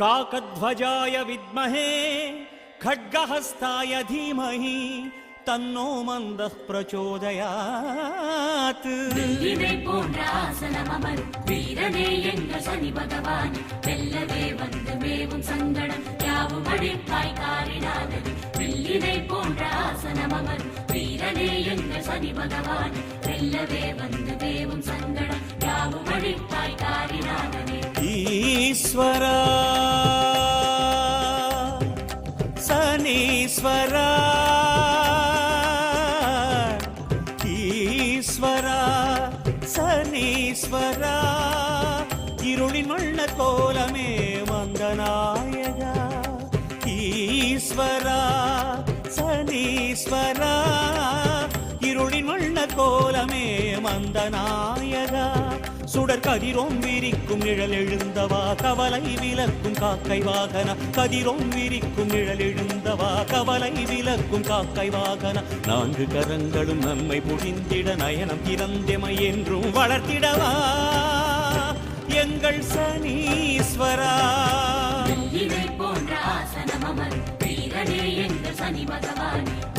काकध्वजाय विद्महे खड्गहस्ताय धीमहि तन्नो मन्दः प्रचोदयात् இதை போன்ற ஆசனம் அமரும் வீரனே எங்கள் சனி பகவான் வெல்லவே வந்து மேவும் சங்கடம் யாவும் அழிப்பாய் காரினாதனே வில்லினை போன்ற ஆசனம் அமரும் வீரனே எங்கள் சனி பகவான் வெல்லவே வந்து மேவும் சங்கடம் யாவும் அழிப்பாய் காரினாதனே சனீஸ்வரா சனீஸ்வரா ஈஸ்வரா சனீஸ்வரா இருளின் வண்ண கோலமே வந்த நாயகா ஈஸ்வரா சனீஸ்வரா இருளின் சுடர் கதிரோம் விரிக்கும் நிழல் எழுந்தவா? கவலை விலக்கும் காக்கை வாகன. கதிரோம் விரிக்கும் நிழல் எழுந்தவா? கவலை விலக்கும் காக்கை வாகன. நான்கு கரங்களும் நம்மை புரிந்திட நயனம் திறந்தெமை என்றும் வளர்த்திடவா? எங்கள் சனீஸ்வரா. போன்ற ஆசனமர் வீரனே எங்கள் சனி பகவான்.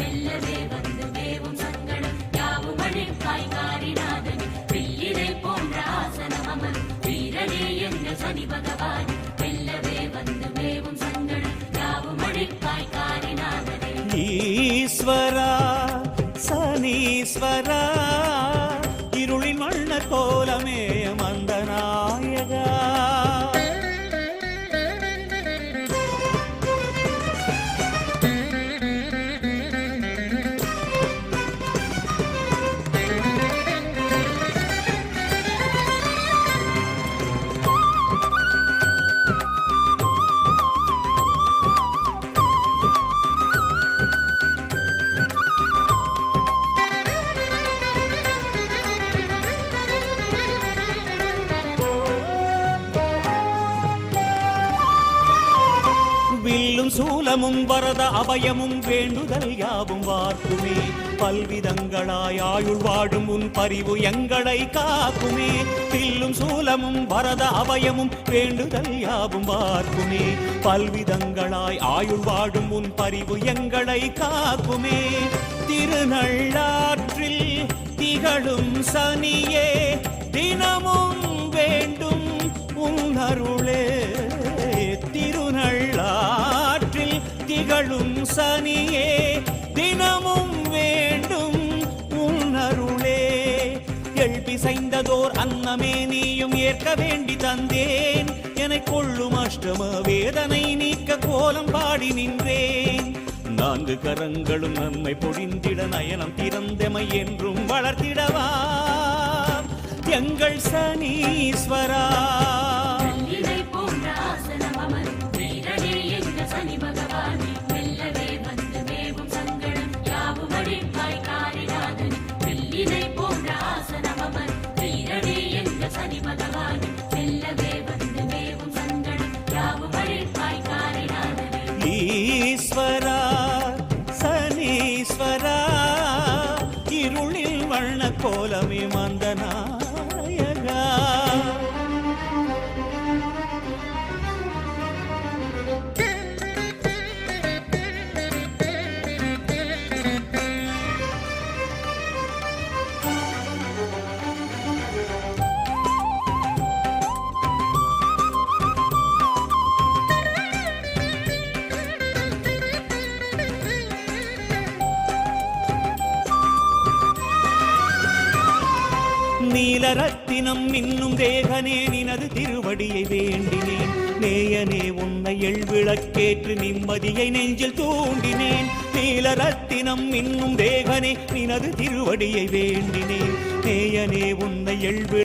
சனீஸ்வரா இருளின் வண்ண கோலமே. சூலமும் வரத அபயமும் வேண்டுதல் யாவும் வார்க்குமே. பல்விதங்களாய் ஆயுள் வாடும் உன் பரிவு எங்களை காக்குமே. தில்லும் சூலமும் வரத அபயமும் வேண்டுதல் யாவும் வார்க்குமே. பல்விதங்களாய் ஆயுள் வாடும் உன் பரிவு எங்களை காக்குமே. திருநள்ளாற்றில் திகழும் சனியே தினமும் வேண்டும் உன் அருளே. திகழும் சனியே தினமும் வேண்டும் உன் அருளே எழுப்பிசைந்ததோர் அன்னமே நீயும் ஏற்க வேண்டி தந்தேன். என கொள்ளும் அஷ்டம வேதனை நீக்க கோலம் பாடி நின்றேன். நான்கு கரங்களும் நம்மை பொழிந்திட நயனம் திறந்தமை என்றும் வளர்த்திடவா. எங்கள் சனீஸ்வரா. ஈஸ்வரா சனீஸ்வரா இருளில் வண்ண கோலமி மந்தனா. நீலரத்தினம் இன்னும் தேகனே நினது திருவடியை வேண்டினேன். நேயனே உன்னை எழ்விளக்கேற்று நிம்மதியை நெஞ்சில் தூண்டினேன். நீலரத்தினம் இன்னும் தேகனே நினது திருவடியை வேண்டினேன். நேயனே உன்னை எழ்வி